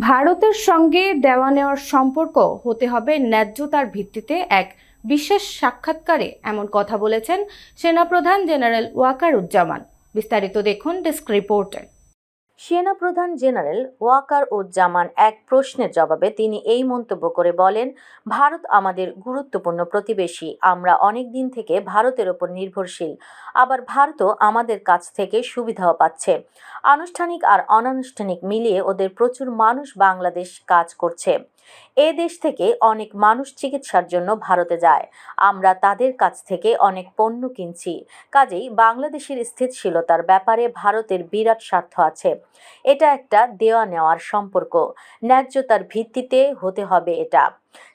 ভারতের সঙ্গে দেওয়া নেওয়ার সম্পর্ক হতে হবে ন্যায্যতার ভিত্তিতে এক বিশেষ সাক্ষাৎকারে, এমন কথা বলেছেন সেনাপ্রধান জেনারেল ওয়াকার উজ্জামান বিস্তারিত দেখুন ডেস্ক রিপোর্টে। সেনাপ্রধান জেনারেল ওয়াকার উজ্জামান এক প্রশ্নের জবাবে তিনি এই মন্তব্য করে বলেন, ভারত আমাদের গুরুত্বপূর্ণ প্রতিবেশী। আমরা অনেক দিন থেকে ভারতের ওপর নির্ভরশীল। আবার ভারতও আমাদের কাছ থেকে সুবিধাও পাচ্ছে। আনুষ্ঠানিক আর অনানুষ্ঠানিক মিলিয়ে ওদের প্রচুর মানুষ বাংলাদেশ কাজ করছে। এ দেশ থেকে অনেক মানুষ চিকিৎসার জন্য ভারতে যায়। আমরা তাদের কাছ থেকে অনেক পণ্য কিনছি। কাজেই বাংলাদেশের স্থিতিশীলতার ব্যাপারে ভারতের বিরাট স্বার্থ আছে। এটা একটা দেওয়া নেওয়ার সম্পর্ক। ন্যায্যতার ভিত্তিতে হতে হবে এটা।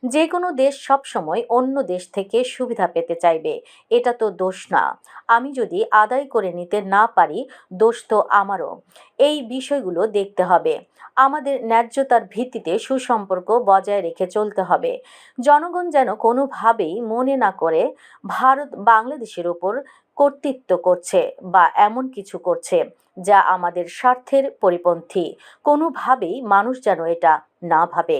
যে কোনো দেশ সবসময় অন্য দেশ থেকে সুবিধা পেতে চাইবে, এটা তো দোষ না। আমি যদি আদায় করে নিতে না পারি, দোষ তো আমারও। এই বিষয়গুলো দেখতে হবে। আমাদের ন্যায্যতার ভিত্তিতে সুসম্পর্ক বজায় রেখে চলতে হবে। জনগণ যেন কোনোভাবেই মনে না করে ভারত বাংলাদেশের উপর কর্তৃত্ব করছে বা এমন কিছু করছে যা আমাদের স্বার্থের পরিপন্থী। কোনোভাবেই মানুষ যেন এটা না ভাবে।